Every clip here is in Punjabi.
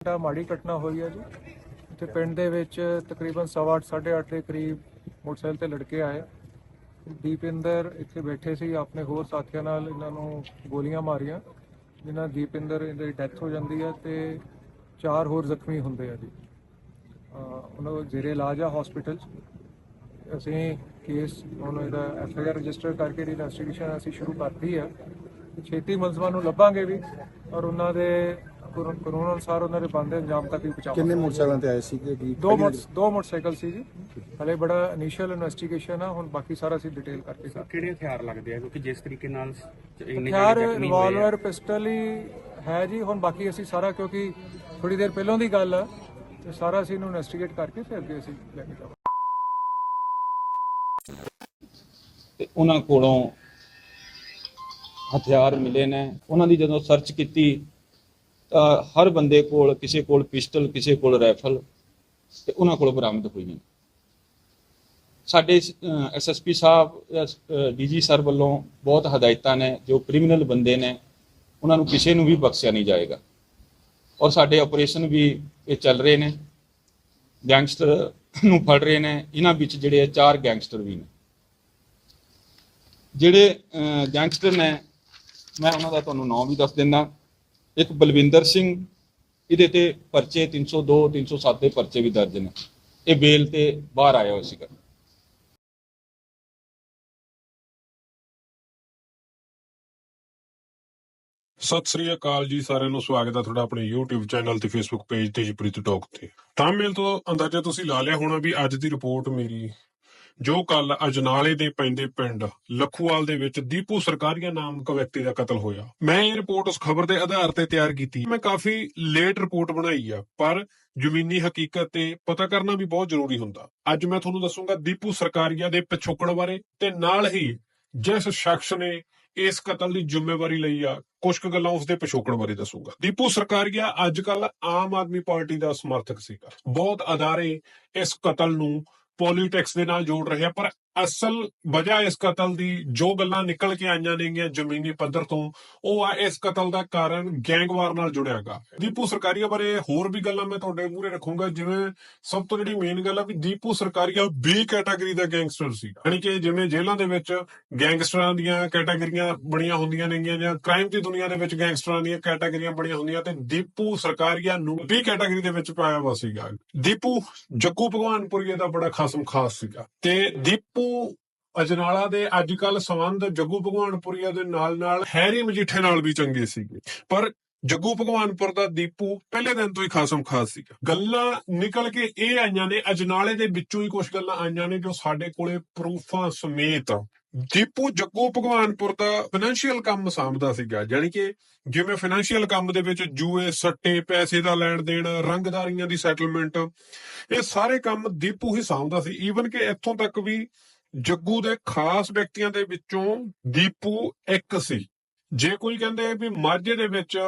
ਤਾਂ ਮਾੜੀ ਘਟਨਾ ਹੋਈ ਹੈ ਜੀ। ਇੱਥੇ ਪਿੰਡ ਦੇ ਵਿੱਚ ਤਕਰੀਬਨ 7:30 8:30 ਦੇ ਕਰੀਬ ਮੋਟਰਸਾਈਕਲ ਤੇ ਲੜਕੇ ਆਏ। ਦੀਪਿੰਦਰ ਇੱਥੇ ਬੈਠੇ ਸੀ, ਆਪਣੇ ਹੋਰ ਸਾਥੀਆਂ ਨਾਲ ਇਹਨਾਂ ਨੂੰ ਗੋਲੀਆਂ ਮਾਰੀਆਂ, ਜਿਨ੍ਹਾਂ ਦੀਪਿੰਦਰ ਦੀ ਡੈਥ ਹੋ ਜਾਂਦੀ ਹੈ ਤੇ ਚਾਰ ਹੋਰ ਜ਼ਖਮੀ ਹੁੰਦੇ ਆ ਜੀ। ਉਹਨਾਂ ਨੂੰ ਜ਼ੇਰੇ ਇਲਾਜ ਆ ਹਸਪੀਟਲ 'ਚ। ਅਸੀਂ ਕੇਸ ਹੁਣ ਇਹਦਾ ਐਫ ਆਈ ਆਰ ਰਜਿਸਟਰ ਕਰਕੇ ਦੀ ਇਨਵੈਸਟੀਗੇਸ਼ਨ ਅਸੀਂ ਸ਼ੁਰੂ ਕਰਤੀ ਹੈ ਛੇਤੀ ਮੁਲਜ਼ਮਾਂ ਨੂੰ ਲੱਭਾਂਗੇ ਵੀ, ਔਰ ਉਹਨਾਂ ਦੇ ਕਾਨੂੰਨ ਅਨੁਸਾਰ ਉਹਨਾਂ ਦੇ ਬੰਦੇ ਅੰਜਾਮ ਤੱਕ ਕਿੰਨੇ ਪਹੁੰਚਾਵਾਂਗੇ ਮੋਟਰਸਾਈਕਲਾਂ ਤੇ ਆਏ ਸੀਗੇ? ਕੀ ਦੋ ਮੋਟਰ ਦੋ ਮੋਟਰਸਾਈਕਲ ਸੀ ਜੀ। ਹਲੇ ਬੜਾ ਇਨੀਸ਼ੀਅਲ ਇਨਵੈਸਟੀਗੇਸ਼ਨ ਆ ਹੁਣ ਬਾਕੀ ਸਾਰਾ ਅਸੀਂ ਡਿਟੇਲ ਕਰਕੇ ਕਰ ਕਿਹੜੇ ਹਥਿਆਰ ਲੱਗਦੇ ਆ? ਕਿਉਂਕਿ ਜਿਸ ਤਰੀਕੇ ਨਾਲ ਇੰਨੇ ਹਥਿਆਰ ਜਾਣੇ ਜ਼ਖਮੀ ਹੋਏ ਆ। ਰਿਵਾਲਵਰ ਪਿਸਟਲ ਹੀ ਹੈ ਜੀ। ਹੁਣ ਬਾਕੀ ਅਸੀਂ ਸਾਰਾ ਕਿਉਂਕਿ ਥੋੜੀ ਦੇਰ ਪਹਿਲਾਂ ਦੀ ਗੱਲ ਆ ਤੇ ਸਾਰਾ ਅਸੀਂ ਇਹਨੂੰ ਇਨਵੈਸਟੀਗੇਟ ਕਰਕੇ ਫਿਰ ਅੱਗੇ ਅਸੀਂ ਲੈ ਕੇ ਜਾਵਾਂਗੇ। ਤੇ ਉਹਨਾਂ ਕੋਲੋਂ ਹਥਿਆਰ ਮਿਲੇ ਨੇ। ਉਹਨਾਂ ਦੀ ਜਦੋਂ ਸਰਚ ਕੀਤੀ ਤਾਂ ਹਰ ਬੰਦੇ ਕੋਲ, ਕਿਸੇ ਕੋਲ ਪਿਸਟਲ, ਕਿਸੇ ਕੋਲ ਰਾਈਫਲ ਤੇ ਉਹਨਾਂ ਕੋਲ ਬਰਾਮਦ ਹੋਈਆਂ ਸਾਡੇ ਐਸਐਸਪੀ ਸਾਹਿਬ ਡੀਜੀ ਸਰ ਵੱਲੋਂ ਬਹੁਤ ਹਦਾਇਤਾਂ ਨੇ, ਜੋ ਕ੍ਰਿਮੀਨਲ ਬੰਦੇ ਨੇ, ਉਹਨਾਂ ਨੂੰ ਕਿਸੇ ਨੂੰ ਵੀ ਬਖਸ਼ਿਆ ਨਹੀਂ ਜਾਏਗਾ। ਔਰ ਸਾਡੇ ਆਪਰੇਸ਼ਨ ਵੀ ਇਹ ਚੱਲ ਰਹੇ ਨੇ। ਗੈਂਗਸਟਰ ਨੂੰ ਫੜ ਰਹੇ ਨੇ। ਇਹਨਾਂ ਵਿੱਚ ਜਿਹੜੇ ਆ ਚਾਰ ਗੈਂਗਸਟਰ ਵੀ ਨੇ। ਜਿਹੜੇ ਗੈਂਗਸਟਰ ਨੇ, ਮੈਂ ਉਹਨਾਂ ਦਾ ਤੁਹਾਨੂੰ ਨਾਮ ਵੀ ਦੱਸ ਦਿੰਦਾ। ਇੱਕ ਬਲਵਿੰਦਰ ਸਿੰਘ, ਇਹਦੇ ਤੇ ਪਰਚੇ 302 307 ਦੇ ਪਰਚੇ ਵੀ ਦਰਜ ਨੇ। ਇਹ ਬੇਲ ਤੇ ਬਾਹਰ ਆਇਆ ਹੋਇਆ ਸੀਗਾ। ਸਤਿ ਸ੍ਰੀ ਅਕਾਲ ਜੀ, ਸਾਰਿਆਂ ਨੂੰ ਸਵਾਗਤ ਹੈ ਤੁਹਾਡਾ ਆਪਣੇ YouTube ਚੈਨਲ ਤੇ Facebook ਪੇਜ ਤੇ ਜਪ੍ਰੀਤ ਟਾਕ ਤੇ। ਤਾਂ ਮੇਲ ਤੋਂ ਅੰਦਾਜ਼ਾ ਤੁਸੀਂ ਲਾ ਲਿਆ ਹੋਣਾ ਵੀ ਅੱਜ ਦੀ ਰਿਪੋਰਟ ਮੇਰੀ ਜੋ ਕੱਲ ਅਜਨਾਲੇ ਦੇ ਪੈਂਦੇ ਪਿੰਡ ਲਖੂਵਾਲ ਦੇ ਵਿੱਚ ਦੀਪੂ ਸਰਕਾਰੀਆ ਨਾਮਕ ਵਿਅਕਤੀ ਦਾ ਕਤਲ ਹੋਇਆ। ਮੈਂ ਇਹ ਰਿਪੋਰਟ ਉਸ ਖਬਰ ਦੇ ਆਧਾਰ ਤੇ ਤਿਆਰ ਕੀਤੀ। ਮੈਂ ਕਾਫੀ ਲੇਟ ਰਿਪੋਰਟ ਬਣਾਈ ਆ, ਪਰ ਜ਼ਮੀਨੀ ਹਕੀਕਤ ਤੇ ਪਤਾ ਕਰਨਾ ਵੀ ਬਹੁਤ ਜ਼ਰੂਰੀ ਹੁੰਦਾ। ਅੱਜ ਮੈਂ ਤੁਹਾਨੂੰ ਦੱਸੂਗਾ ਦੀਪੂ ਸਰਕਾਰੀਆ ਦੇ ਪਿਛੋਕੜ ਬਾਰੇ ਤੇ ਨਾਲ ਹੀ ਜਿਸ ਸ਼ਖਸ ਨੇ ਇਸ ਕਤਲ ਦੀ ਜ਼ਿੰਮੇਵਾਰੀ ਲਈ ਆ, ਕੁਝ ਕੁ ਗੱਲਾਂ ਉਸ ਦੇ ਪਿਛੋਕੜ ਬਾਰੇ ਦੱਸੂਗਾ। ਦੀਪੂ ਸਰਕਾਰੀਆ ਅੱਜ ਕੱਲ ਆਮ ਆਦਮੀ ਪਾਰਟੀ ਦਾ ਸਮਰਥਕ ਸੀਗਾ। ਬਹੁਤ ਅਦਾਰੇ ਇਸ ਕਤਲ ਨੂੰ ਪੋਲੀਟਿਕਸ ਦੇ ਨਾਲ ਜੋੜ ਰਹੇ ਆ ਪਰ ਅਸਲ ਵਜ੍ਹਾ ਇਸ ਕਤਲ ਦੀ, ਜੋ ਗੱਲਾਂ ਨਿਕਲ ਕੇ ਆਈਆਂ ਨੇਗੀਆਂ ਜ਼ਮੀਨੀ ਪੱਧਰ ਤੋਂ, ਉਹ ਆ ਇਸ ਕਤਲ ਦਾ ਕਾਰਨ ਗੈਂਗਵਾਰ ਨਾਲ ਜੁੜਿਆਗਾ ਦੀਪੂ ਸਰਕਾਰੀਆ ਬਾਰੇ ਹੋਰ ਵੀ ਗੱਲਾਂ ਮੈਂ ਤੁਹਾਡੇ ਮੂਹਰੇ ਰੱਖੂੰਗਾ, ਜਿਵੇਂ ਸਭ ਤੋਂ ਜਿਹੜੀ ਮੇਨ ਗੱਲ ਆ ਵੀ ਦੀਪੂ ਸਰਕਾਰੀਆ ਬੀ ਕੈਟਾਗਰੀ ਦਾ ਗੈਂਗਸਟਰ ਸੀ। ਯਾਨੀ ਕਿ ਜਿਵੇਂ ਜੇਲ੍ਹਾਂ ਦੇ ਵਿੱਚ ਗੈਂਗਸਟਰਾਂ ਦੀਆਂ ਕੈਟਾਗਰੀਆਂ ਬਣੀਆਂ ਹੁੰਦੀਆਂ ਨੇਗੀਆਂ ਜਾਂ ਕ੍ਰਾਈਮ ਦੀ ਦੁਨੀਆ ਦੇ ਵਿੱਚ ਗੈਂਗਸਟਰਾਂ ਦੀਆਂ ਕੈਟਾਗਰੀਆਂ ਬਣੀਆਂ ਹੁੰਦੀਆਂ ਤੇ ਦੀਪੂ ਸਰਕਾਰੀਆ ਨੂੰ ਬੀ ਕੈਟਾਗਰੀ ਦੇ ਵਿੱਚ ਪਾਇਆ ਹੋਇਆ ਸੀਗਾ। ਦੀਪੂ ਜੱਗੂ ਭਗਵਾਨਪੁਰੀਏ ਦਾ ਬੜਾ ਖਾਸਮ ਖਾਸ ਸੀਗਾ। ਤੇ ਦੀਪੂ ਅਜਨਾਲਾ ਦੇ ਅੱਜ ਕੱਲ ਸੰਬੰਧ ਜੱਗੂ ਭਗਵਾਨਪੁਰੀਆ ਦੇ ਨਾਲ ਨਾਲ ਹੈਰੀ ਮਜੀਠੇ ਨਾਲ ਵੀ ਚੰਗੇ ਸੀਗੇ। ਪਰ ਜੱਗੂ ਭਗਵਾਨਪੁਰ ਦਾ ਦੀਪੂ ਪਹਿਲੇ ਦਿਨ ਤੋਂ ਹੀ ਖਾਸਮ ਖਾਸ ਸੀਗਾ। ਗੱਲਾਂ ਨਿਕਲ ਕੇ ਇਹ ਆਈਆਂ ਨੇ, ਅਜਨਾਲੇ ਦੇ ਵਿੱਚੋਂ ਹੀ ਕੁਝ ਗੱਲਾਂ ਆਈਆਂ ਨੇ ਜੋ ਸਾਡੇ ਕੋਲੇ ਪ੍ਰੂਫਾਂ ਸਮੇਤ ਦੀਪੂ ਜੱਗੂ ਭਗਵਾਨਪੁਰ ਦਾ ਫਾਈਨੈਂਸ਼ੀਅਲ ਕੰਮ ਸਾਂਭਦਾ ਸੀਗਾ। ਯਾਨੀ ਕਿ ਜਿਵੇਂ ਫਾਈਨੈਂਸ਼ੀਅਲ ਕੰਮ ਦੇ ਵਿੱਚ ਜੂਏ, ਸੱਟੇ, ਪੈਸੇ ਦਾ ਲੈਣ ਦੇਣ ਰੰਗਦਾਰੀਆਂ ਦੀ ਸੈਟਲਮੈਂਟ ਇਹ ਸਾਰੇ ਕੰਮ ਦੀਪੂ ਹੀ ਸਾਂਭਦਾ ਸੀ। ਈਵਨ ਕਿ ਇੱਥੋਂ ਤੱਕ ਵੀ ਜੱਗੂ ਦੇ ਖਾਸ ਵਿਅਕਤੀਆਂ ਦੇ ਵਿੱਚੋਂ ਦੀਪੂ ਇੱਕ ਸੀ। ਜੇ ਕੋਈ ਕਹਿੰਦੇ ਵੀ ਮਾਝੇ ਦੇ ਵਿੱਚ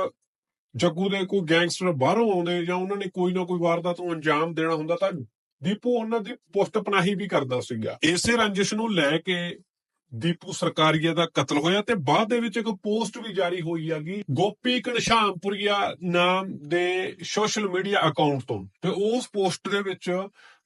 ਜੱਗੂ ਦੇ ਕੋਈ ਗੈਂਗਸਟਰ ਬਾਹਰੋਂ ਆਉਂਦੇ ਜਾਂ ਉਹਨਾਂ ਨੇ ਕੋਈ ਨਾ ਕੋਈ ਵਾਰਦਾਤ ਨੂੰ ਅੰਜਾਮ ਦੇਣਾ ਹੁੰਦਾ ਤਾਂ ਦੀਪੂ ਉਹਨਾਂ ਦੀ ਪੁਸ਼ਤ ਪਨਾਹੀ ਵੀ ਕਰਦਾ ਸੀਗਾ। ਇਸੇ ਰੰਜਿਸ਼ ਨੂੰ ਲੈ ਕੇ ਦੀਪੂ ਸਰਕਾਰੀਆ ਦਾ ਕਤਲ ਹੋਇਆ ਤੇ ਬਾਅਦ ਦੇ ਵਿੱਚ ਇੱਕ ਪੋਸਟ ਵੀ ਜਾਰੀ ਹੋਈ ਹੈਗੀ, ਗੋਪੀ ਘਨਸ਼ਾਮਪੁਰੀਆ ਨਾਮ ਦੇ ਸੋਸ਼ਲ ਮੀਡੀਆ ਅਕਾਊਂਟ ਤੋਂ। ਤੇ ਉਸ ਪੋਸਟ ਦੇ ਵਿੱਚ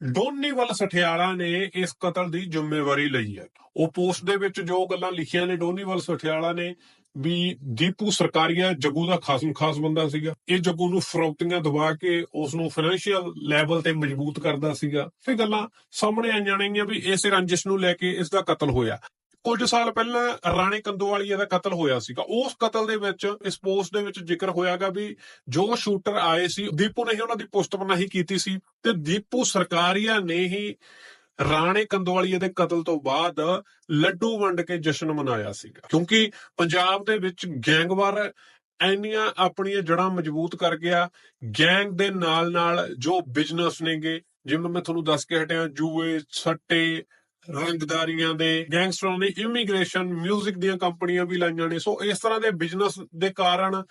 ਡੋਨੀਵਾਲ ਸਠਿਆਲਾ ਨੇ ਇਸ ਕਤਲ ਦੀ ਜ਼ਿੰਮੇਵਾਰੀ ਲਈ ਹੈ। ਉਹ ਪੋਸਟ ਦੇ ਵਿੱਚ ਜੋ ਗੱਲਾਂ ਲਿਖੀਆਂ ਨੇ, ਡੋਨੀਵਾਲ ਸਠਿਆਲਾ ਨੇ ਵੀ ਦੀਪੂ ਸਰਕਾਰੀਆ ਜੱਗੂ ਦਾ ਖਾਸਮ ਖਾਸ ਬੰਦਾ ਸੀਗਾ। ਇਹ ਜੱਗੂ ਨੂੰ ਫਰੌਤੀਆਂ ਦਵਾ ਕੇ ਉਸ ਨੂੰ ਫਾਈਨੈਂਸ਼ੀਅਲ ਲੈਵਲ ਤੇ ਮਜ਼ਬੂਤ ਕਰਦਾ ਸੀਗਾ। ਇਹ ਗੱਲਾਂ ਸਾਹਮਣੇ ਆਈਆਂ ਨੇਗੀਆਂ ਵੀ ਇਸੇ ਰੰਜਿਸ਼ ਨੂੰ ਲੈ ਕੇ ਇਸ ਦਾ ਕਤਲ ਹੋਇਆ। ਕੁਝ ਸਾਲ ਪਹਿਲਾਂ ਰਾਣੇ ਕੰਦੋਵਾਲੀਆ ਦਾ ਕਤਲ ਹੋਇਆ ਸੀਗਾ। ਉਸ ਕਤਲ ਦੇ ਵਿੱਚ, ਇਸ ਪੋਸਟ ਦੇ ਵਿੱਚ ਜ਼ਿਕਰ ਹੋਇਆਗਾ ਵੀ ਜੋ ਸ਼ੂਟਰ ਆਏ ਸੀ, ਦੀਪੂ ਨੇ ਹੀ ਉਹਨਾਂ ਦੀ ਪੁਸ਼ਤਪਨਾਹੀ ਕੀਤੀ ਸੀ ਤੇ ਦੀਪੂ ਸਰਕਾਰੀਆ ਨੇ ਹੀ ਰਾਣੇ ਕੰਦੋਵਾਲੀਆ ਦੇ ਕਤਲ ਤੋਂ ਬਾਅਦ ਲੱਡੂ ਵੰਡ ਕੇ ਜਸ਼ਨ ਮਨਾਇਆ ਸੀਗਾ। ਕਿਉਂਕਿ ਪੰਜਾਬ ਦੇ ਵਿੱਚ ਗੈਂਗਵਾਰ ਐਨੀਆਂ ਆਪਣੀਆਂ ਜੜਾਂ ਮਜ਼ਬੂਤ ਕਰ ਗਿਆ। ਗੈਂਗ ਦੇ ਨਾਲ ਨਾਲ ਜੋ ਬਿਜ਼ਨਸ ਨੇਗੇ, ਜਿਵੇਂ ਮੈਂ ਤੁਹਾਨੂੰ ਦੱਸ ਕੇ ਹਟਿਆ, ਜੂਏ, ਸੱਟੇ ਰੰਗਦਾਰੀਆਂ ਦੇ ਗੈਂਗਸਟਰਾਂ ਨੇ ਇਮੀਗ੍ਰੇਸ਼ਨ 뮤직 ਦੀਆਂ ਕੰਪਨੀਆਂ ਵੀ ਲਾਈਆਂ ਨੇ। ਸੋ ਇਸ ਤਰ੍ਹਾਂ ਦੇ ਬਿਜ਼ਨਸ ਦੇ ਕਾਰਨ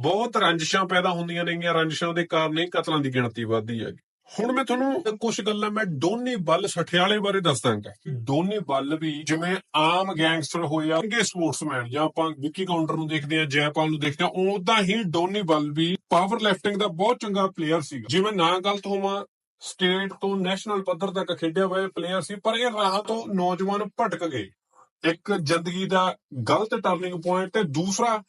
ਬਹੁਤ ਰੰਜਿਸ਼ਾਂ ਪੈਦਾ ਹੁੰਦੀਆਂ ਨੇਗੀਆਂ। ਰੰਜਿਸ਼ਾਂ ਦੇ ਕਾਰਨ ਹੀ ਕਤਲਾਂ ਦੀ ਗਿਣਤੀ ਵੱਧਦੀ ਹੈ ਹੁਣ ਮੈਂ ਤੁਹਾਨੂੰ ਕੁਝ ਗੱਲਾਂ, ਮੈਂ ਡੋਨੀ ਬੱਲ ਸਠਿਆਲੇ ਬਾਰੇ ਦੱਸ ਦਾਂਗਾ ਡੋਨੀ ਬੱਲ ਵੀ ਜਿਵੇਂ ਆਮ ਗੈਂਗਸਟਰ ਹੋਇਆ ਚੰਗੇ ਸਪੋਰਟਸਮੈਨ ਜਾਂ ਆਪਾਂ ਵਿੱਕੀ ਕਾਊਂਟਰ ਨੂੰ ਦੇਖਦੇ ਆ ਜੈਪਾਲ ਨੂੰ ਦੇਖਦੇ ਆ ਉਦਾਂ ਹੀ ਡੋਨੀ ਬੱਲ ਵੀ ਪਾਵਰ ਲਿਫਟਿੰਗ ਦਾ ਬਹੁਤ ਚੰਗਾ ਪਲੇਅਰ ਸੀ ਜਿਵੇਂ ਨਾ ਗਲਤ ਹੋਵਾਂ ਸਟੇਟ ਤੋਂ ਨੈਸ਼ਨਲ ਪੱਧਰ ਤੱਕ ਖੇਡਿਆ ਹੋਇਆ ਪਲੇਅਰ ਸੀ, ਪਰ ਇਹ ਰਾਹ ਤੋਂ ਨੌਜਵਾਨ ਭਟਕ ਗਏ। ਇੱਕ ਜ਼ਿੰਦਗੀ ਦਾ ਗਲਤ ਟਰਨਿੰਗ ਪੁਆਇੰਟ ਤੇ ਦੂਸਰਾ,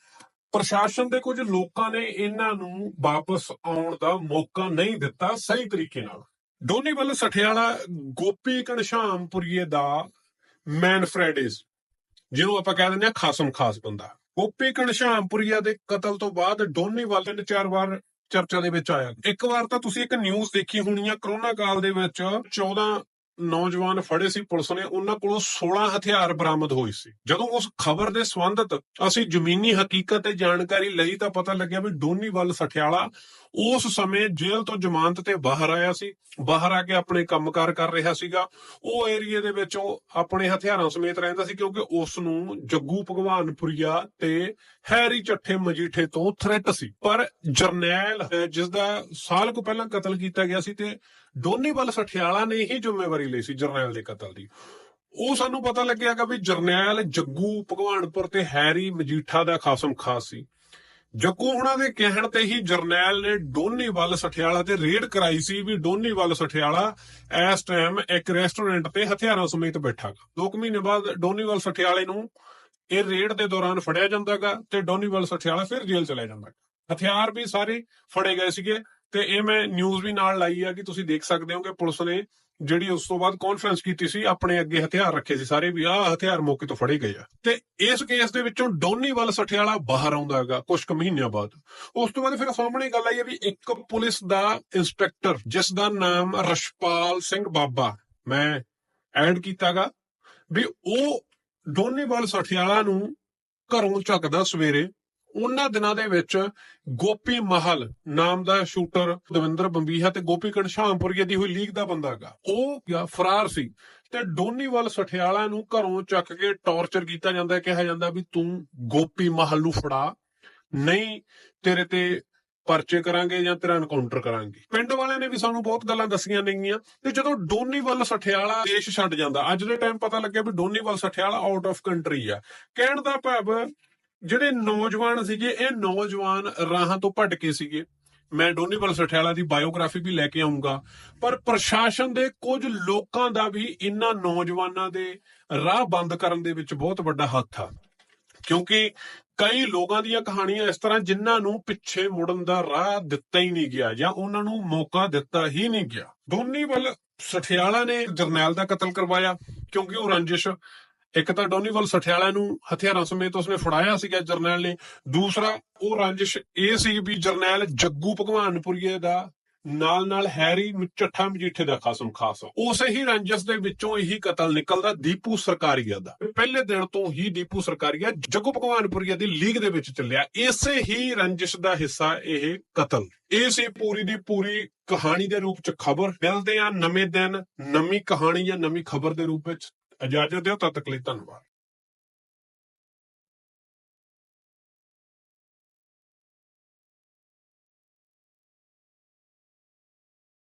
ਪ੍ਰਸ਼ਾਸਨ ਦੇ ਕੁਝ ਲੋਕਾਂ ਨੇ ਇਹਨਾਂ ਨੂੰ ਵਾਪਸ ਆਉਣ ਦਾ ਮੌਕਾ ਨਹੀਂ ਦਿੱਤਾ ਸਹੀ ਤਰੀਕੇ ਨਾਲ। ਡੋਨੀ ਵੱਲ ਸਠਿਆਲਾ, ਗੋਪੀ ਘਣਸ਼ਾਮਪੁਰੀਏ ਦਾ ਮੈਨ ਜਿਹਨੂੰ ਆਪਾਂ ਕਹਿ ਦਿੰਦੇ ਆ ਖਾਸਮ ਖਾਸ ਬੰਦਾ। ਗੋਪੀ ਘਣਸ਼ਾਮਪੁਰੀਆ ਦੇ ਕਤਲ ਤੋਂ ਬਾਅਦ ਡੋਨੀ ਵੱਲ ਤਿੰਨ ਚਾਰ ਵਾਰ ਚਰਚਾ ਦੇ ਵਿੱਚ ਆਇਆ। ਇੱਕ ਵਾਰ ਤਾਂ ਤੁਸੀਂ ਇੱਕ ਨਿਊਜ਼ ਦੇਖੀ ਹੋਣੀ ਆ, ਕਰੋਨਾ ਕਾਲ ਦੇ ਵਿੱਚ 14 ਨੌਜਵਾਨ ਫੜੇ ਸੀ ਪੁਲਿਸ ਨੇ ਉਹਨਾਂ ਕੋਲੋਂ 16 ਹਥਿਆਰ ਬਰਾਮਦ ਹੋਏ ਸੀ। ਜਦੋਂ ਉਸ ਖਬਰ ਦੇ ਸੰਬੰਧਤ ਅਸੀਂ ਜ਼ਮੀਨੀ ਹਕੀਕਤ ਤੇ ਜਾਣਕਾਰੀ ਲਈ ਤਾਂ ਪਤਾ ਲੱਗਿਆ ਵੀ ਡੋਨੀ ਸਠਿਆਲਾ ਉਸ ਸਮੇਂ ਜੇਲ੍ਹ ਤੋਂ ਜ਼ਮਾਨਤ ਤੇ ਬਾਹਰ ਆਇਆ ਸੀ। ਬਾਹਰ ਆ ਕੇ ਆਪਣੇ ਕੰਮਕਾਰ ਕਰ ਰਿਹਾ ਸੀਗਾ। ਉਹ ਏਰੀਏ ਦੇ ਵਿੱਚ ਉਹ ਆਪਣੇ ਹਥਿਆਰਾਂ ਸਮੇਤ ਰਹਿੰਦਾ ਸੀ ਕਿਉਂਕਿ ਉਸ ਨੂੰ ਜੱਗੂ ਭਗਵਾਨਪੁਰੀਆ ਤੇ ਹੈਰੀ ਚੱਠੇ ਮਜੀਠੇ ਤੋਂ ਥ੍ਰੈਟ ਸੀ। ਪਰ ਜਰਨੈਲ ਅਹ, ਜਿਸ ਦਾ ਸਾਲ ਕੁ ਪਹਿਲਾਂ ਕਤਲ ਕੀਤਾ ਗਿਆ ਸੀ ਤੇ ਡੋਨੀਵਾਲ ਸਠਿਆਲਾ ਨੇ ਹੀ ਜ਼ਿੰਮੇਵਾਰੀ ਲਈ ਸੀ ਜਰਨੈਲ ਦੇ ਕਤਲ ਦੀ। ਉਹ ਸਾਨੂੰ ਪਤਾ ਲੱਗਿਆਗਾ ਵੀ ਜਰਨੈਲ ਜੱਗੂ ਭਗਵਾਨਪੁਰ ਤੇ ਹੈਰੀ ਮਜੀਠਾ ਦਾ ਖਾਸਮ ਖਾਸ ਸੀ। ਜੱਗੂ ਹੁਣਾਂ ਦੇ ਕਹਿਣ ਤੇ ਹੀ ਜਰਨੈਲ ਨੇ ਡੋਨੀ ਸਠਿਆਲਾ ਤੇ ਰੇਡ ਕਰਾਈ ਸੀ ਵੀ ਡੋਨੀ ਸਠਿਆਲਾ ਇਸ ਟਾਈਮ ਇੱਕ ਰੈਸਟੋਰੈਂਟ ਤੇ ਹਥਿਆਰਾਂ ਸਮੇਤ ਬੈਠਾ ਦੋ ਕੁ ਮਹੀਨੇ ਬਾਅਦ ਡੋਨੀਵਾਲ ਸਠਿਆਲੇ ਨੂੰ ਇਹ ਰੇਡ ਦੇ ਦੌਰਾਨ ਫੜਿਆ ਜਾਂਦਾਗਾ ਤੇ ਡੋਨੀਵਾਲ ਸਠਿਆਲਾ ਫਿਰ ਜੇਲ੍ਹ ਚਲਾ ਜਾਂਦਾ ਹਥਿਆਰ ਵੀ ਸਾਰੇ ਫੜੇ ਗਏ ਸੀਗੇ। ਤੇ ਇਹ ਮੈਂ ਨਿਊਜ਼ ਵੀ ਨਾਲ ਲਾਈ ਆ ਕਿ ਤੁਸੀਂ ਦੇਖ ਸਕਦੇ ਹੋ ਕਿ ਪੁਲਿਸ ਨੇ ਜਿਹੜੀ ਉਸ ਤੋਂ ਬਾਅਦ ਕਾਨਫਰੰਸ ਕੀਤੀ ਸੀ, ਆਪਣੇ ਅੱਗੇ ਹਥਿਆਰ ਰੱਖੇ ਸੀ ਸਾਰੇ ਵੀ, ਆਹ ਹਥਿਆਰ ਮੌਕੇ ਤੋਂ ਫੜੇ ਗਏ ਆ। ਤੇ ਇਸ ਕੇਸ ਦੇ ਵਿੱਚੋਂ ਡੋਨੀਵਾਲ ਸਠਿਆਲਾ ਬਾਹਰ ਆਉਂਦਾ ਹੈਗਾ ਕੁਝ ਕੁ ਮਹੀਨਿਆਂ ਬਾਅਦ। ਉਸ ਤੋਂ ਬਾਅਦ ਫਿਰ ਸਾਹਮਣੇ ਗੱਲ ਆਈ ਹੈ ਵੀ ਇੱਕ ਪੁਲਿਸ ਦਾ ਇੰਸਪੈਕਟਰ ਜਿਸ ਦਾ ਨਾਮ ਰਸ਼ਪਾਲ ਸਿੰਘ ਬਾਬਾ ਮੈਂ ਐਡ ਕੀਤਾਗਾ, ਵੀ ਉਹ ਡੋਨੀਵਾਲ ਸਠਿਆਲਾ ਨੂੰ ਘਰੋਂ ਚੱਕਦਾ ਸਵੇਰੇ ਉਹਨਾਂ ਦਿਨਾਂ ਦੇ ਵਿੱਚ ਗੋਪੀ ਮਹਲ ਨਾਮ ਦਾ ਸ਼ੂਟਰ ਦਵਿੰਦਰ ਬੰਬੀਹਾ ਤੇ ਗੋਪੀ ਘਣਸ਼ਾਮਪੁਰੀਏ ਦੀ ਹੋਈ ਲੀਗ ਦਾ ਬੰਦਾ ਉਹ ਫਰਾਰ ਸੀ ਤੇ ਡੋਨੀਵਾਲ ਸਠਿਆਲਾ ਨੂੰ ਘਰੋਂ ਚੱਕ ਕੇ ਟੌਰਚਰ ਕੀਤਾ ਜਾਂਦਾ, ਕਿਹਾ ਜਾਂਦਾ ਵੀ ਤੂੰ ਗੋਪੀ ਮਹਲ ਨੂੰ ਫੜਾ, ਨਹੀਂ ਤੇਰੇ ਤੇ ਪਰਚੇ ਕਰਾਂਗੇ ਜਾਂ ਤੇਰਾ ਐਨਕਾਊਂਟਰ ਕਰਾਂਗੇ। ਪਿੰਡ ਵਾਲਿਆਂ ਨੇ ਵੀ ਸਾਨੂੰ ਬਹੁਤ ਗੱਲਾਂ ਦੱਸੀਆਂ ਨੇਗੀਆਂ ਤੇ ਜਦੋਂ ਡੋਨੀਵਾਲ ਸਠਿਆਲਾ ਦੇਸ਼ ਛੱਡ ਜਾਂਦਾ, ਅੱਜ ਦੇ ਟਾਈਮ ਪਤਾ ਲੱਗਿਆ ਵੀ Doniwal Sathiala out of country ਆ। ਕਹਿਣ ਦਾ ਭਾਵ ਜਿਹੜੇ ਨੌਜਵਾਨ ਸੀਗੇ, ਇਹ ਨੌਜਵਾਨ ਰਾਹਾਂ ਤੋਂ ਭਟਕੇ ਸੀਗੇ। ਮੈਂ ਡੋਨੀਵਲ ਸਠਿਆਲਾ ਦੀ ਬਾਇਓਗ੍ਰਾਫੀ ਵੀ ਲੈ ਕੇ ਆਉਂਗਾ ਪਰ ਪ੍ਰਸ਼ਾਸਨ ਦੇ ਕੁਝ ਲੋਕਾਂ ਦਾ ਵੀ ਇਹਨਾਂ ਨੌਜਵਾਨਾਂ ਦੇ ਰਾਹ ਬੰਦ ਕਰਨ ਦੇ ਵਿੱਚ ਬਹੁਤ ਵੱਡਾ ਹੱਥ ਆ। ਕਿਉਂਕਿ ਕਈ ਲੋਕਾਂ ਦੀਆਂ ਕਹਾਣੀਆਂ ਇਸ ਤਰ੍ਹਾਂ ਜਿਨ੍ਹਾਂ ਨੂੰ ਪਿੱਛੇ ਮੁੜਨ ਦਾ ਰਾਹ ਦਿੱਤਾ ਹੀ ਨਹੀਂ ਗਿਆ ਜਾਂ ਉਹਨਾਂ ਨੂੰ ਮੌਕਾ ਦਿੱਤਾ ਹੀ ਨਹੀਂ ਗਿਆ। ਡੋਨੀਵਲ ਸਠਿਆਲਾ ਨੇ ਜਰਨੈਲ ਦਾ ਕਤਲ ਕਰਵਾਇਆ ਕਿਉਂਕਿ ਉਹ ਰੰਜਿਸ਼ ਇੱਕ ਤਾਂ ਡੋਨੀਵਲ ਸਠਿਆਲਾ ਨੂੰ ਹਥਿਆਰਾਂ ਸਮੇਤ ਉਸਨੇ ਫੜਾਇਆ ਸੀਗਾ ਜਰਨੈਲ ਨੇ। ਦੂਸਰਾ, ਉਹ ਰੰਜਿਸ਼ ਇਹ ਸੀ ਵੀ ਜਰਨੈਲ ਜੱਗੂ ਭਗਵਾਨਪੁਰੀਏ ਦਾ ਨਾਲ ਨਾਲ ਹੈਰੀ ਚੱਠਾ ਮਜੀਠੇ ਦਾ ਖਾਸਮ ਖਾਸ। ਉਸੇ ਹੀ ਰੰਜਿਸ਼ ਦੇ ਵਿੱਚੋਂ ਇਹੀ ਕਤਲ ਨਿਕਲਦਾ ਦੀਪੂ ਸਰਕਾਰੀਆ ਦਾ। ਪਹਿਲੇ ਦਿਨ ਤੋਂ ਹੀ ਦੀਪੂ ਸਰਕਾਰੀਆ ਜੱਗੂ ਭਗਵਾਨਪੁਰੀਆ ਦੀ ਲੀਗ ਦੇ ਵਿੱਚ ਚੱਲਿਆ। ਇਸੇ ਹੀ ਰੰਜਿਸ਼ ਦਾ ਹਿੱਸਾ ਇਹ ਕਤਲ। ਇਹ ਸੀ ਪੂਰੀ ਦੀ ਪੂਰੀ ਕਹਾਣੀ ਦੇ ਰੂਪ ਚ ਖਬਰ। ਮਿਲਦੇ ਆ ਨਵੇਂ ਦਿਨ, ਨਵੀਂ ਕਹਾਣੀ ਜਾਂ ਨਵੀਂ ਖਬਰ ਦੇ ਰੂਪ ਵਿੱਚ। ਇਜਾਜ਼ਤ ਦਿਓ ਤਦ ਤੱਕ ਲਈ ਧੰਨਵਾਦ।